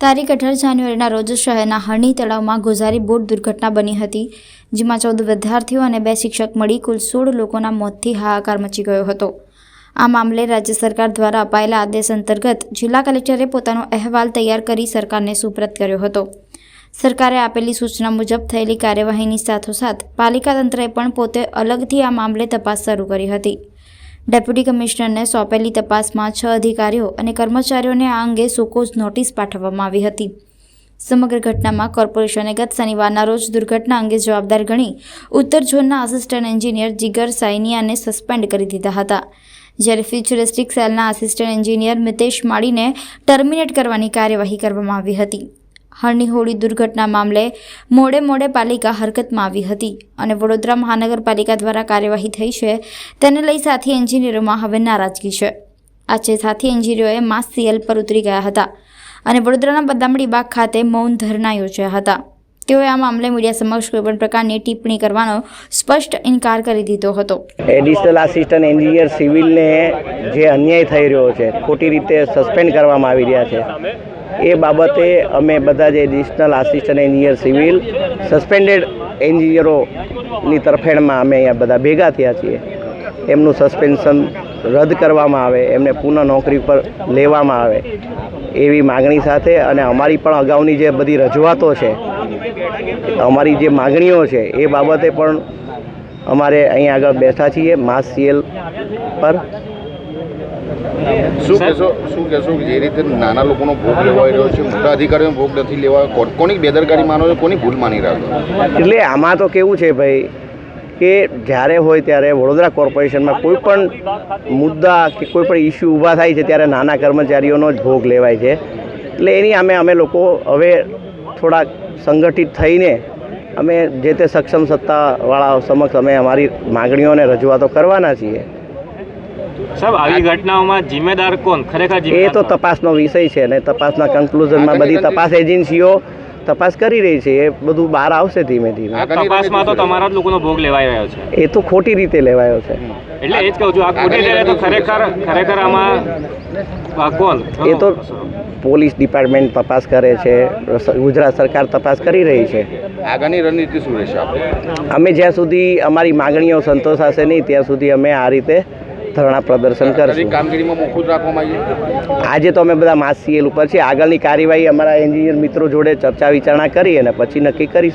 તારીખ અઢાર જાન્યુઆરીના રોજ શહેરના હરણી તળાવમાં ગોઝારી બોટ દુર્ઘટના બની હતી, જેમાં ચૌદ વિદ્યાર્થીઓ અને બે શિક્ષક મળી કુલ સોળ લોકોના મોતથી હાહાકાર મચી ગયો હતો. આ મામલે રાજ્ય સરકાર દ્વારા અપાયેલા આદેશ અંતર્ગત જિલ્લા કલેક્ટરે પોતાનો અહેવાલ તૈયાર કરી સરકારને સુપ્રત કર્યો હતો. સરકારે આપેલી સૂચના મુજબ થયેલી કાર્યવાહીની સાથોસાથ પાલિકા તંત્રએ પણ પોતે અલગથી આ મામલે તપાસ શરૂ કરી હતી. ડેપ્યુટી કમિશનરને સોંપેલી તપાસમાં છ અધિકારીઓ અને કર્મચારીઓને આ અંગે સોકોઝ નોટિસ પાઠવવામાં આવી હતી. સમગ્ર ઘટનામાં કોર્પોરેશને ગત શનિવારના રોજ દુર્ઘટના અંગે જવાબદાર ગણી ઉત્તર ઝોનના આસિસ્ટન્ટ એન્જિનિયર જીગર સાઇનિયાને સસ્પેન્ડ કરી દીધા હતા. જ્યારે ફ્યુચરિસ્ટિક સેલના આસિસ્ટન્ટ એન્જિનિયર મિતેશ માળીને ટર્મિનેટ કરવાની કાર્યવાહી કરવામાં આવી હતી. હોળી દુર્ઘટના મામલે મોડે મોડે પાલિકા હરકતમાં આવી હતી અને વડોદરા મહાનગરપાલિકા દ્વારા કાર્યવાહી થઈ છે. તેને લઈ સાથી એન્જિનિયરોમાં હવે નારાજગી છે. આજે સાથી એન્જિનિયરોએ માસ સીએલ પર ઉતરી ગયા હતા અને વડોદરાના બદામડી બાગ ખાતે મૌન ધરણા યોજ્યા હતા. તેઓએ આ મામલે મીડિયા સમક્ષ કોઈપણ પ્રકારની ટિપ્પણી કરવાનો સ્પષ્ટ ઇનકાર કરી દીધો હતો. એડિશનલ આસિસ્ટન્ટ એન્જિનિયર સિવિલને જે અન્યાય થઈ રહ્યો છે, ખોટી રીતે સસ્પેન્ડ કરવામાં આવી રહ્યા છે. એ બાબતે અમે બધા જે additional assistant engineer civil suspended એન્જિનિયરોની તરફેણમાં અમે અહીંયા બધા ભેગા થયા છીએ. એમનું સસ્પેન્શન રદ કરવામાં આવે, એમને પુનઃ નોકરી પર લેવામાં આવે એવી માગણી સાથે અને અમારી પણ અગાઉની જે બધી રજૂઆતો છે, અમારી જે માગણીઓ છે, એ બાબતે પણ અમારે અહીંયા આગળ બેઠા છીએ, માસ સીએલ પર. શું કહેશો? શું કહેશો જે રીતે નાના લોકોનો ભોગ લેવાઈ રહ્યો છે, મોટા અધિકારીઓનો ભોગ નથી લેવાયો કોની બેદરકારી માનો છો, કોની ભૂલ માની રહ્યો એટલે આમાં તો કેવું છે ભાઈ, કે જ્યારે હોય ત્યારે વડોદરા કોર્પોરેશનમાં કોઈ પણ મુદ્દા કે કોઈ પણ ઇસ્યુ ઊભા થાય છે, ત્યારે નાના કર્મચારીઓનો જ ભોગ લેવાય છે. એટલે એની અમે અમે લોકો હવે થોડાક સંગઠિત થઈને અમે જે તે સક્ષમ સત્તાવાળા સમક્ષ અમે અમારી માગણીઓને રજૂઆતો કરવાના છીએ. સાહેબ આવી ઘટનાઓમાં જિમ્મેદાર કોણ? ખરેખર એ તો તપાસનો વિષય છે અને તપાસના કન્ક્લુઝનમાં બધી તપાસ એજન્સીઓ તપાસ કરી રહી છે. એ બધું બહાર આવશે ધીમે ધીમે. તપાસમાં તો તમારા જ લોકોનો ભોગ લેવાઈ રહ્યો છે. એ તો ખોટી રીતે લેવાયો છે. એટલે એ જ કહું છું આ ખોટી રીતે તો ખરેખર ખરેખર આમાં કોણ? એ તો પોલીસ ડિપાર્ટમેન્ટ તપાસ કરે છે ગુજરાત સરકાર તપાસ કરી રહી છે. આગળની રણનીતિ શું રહેશે અમે જ્યાં સુધી અમારી માગણીઓ સંતોષાશે નહીં ત્યાં સુધી અમે આ રીતે ધરણા પ્રદર્શન કરશે કરશું. કામગીરીમાં મોકૂફ રાખવામાં આવી આજે તો અમે બધા માસ સીએલ ઉપર છે આગળની કાર્યવાહી અમારા એન્જિનિયર મિત્રો જોડે ચર્ચા વિચારણા કરી અને પછી નક્કી કરીશું.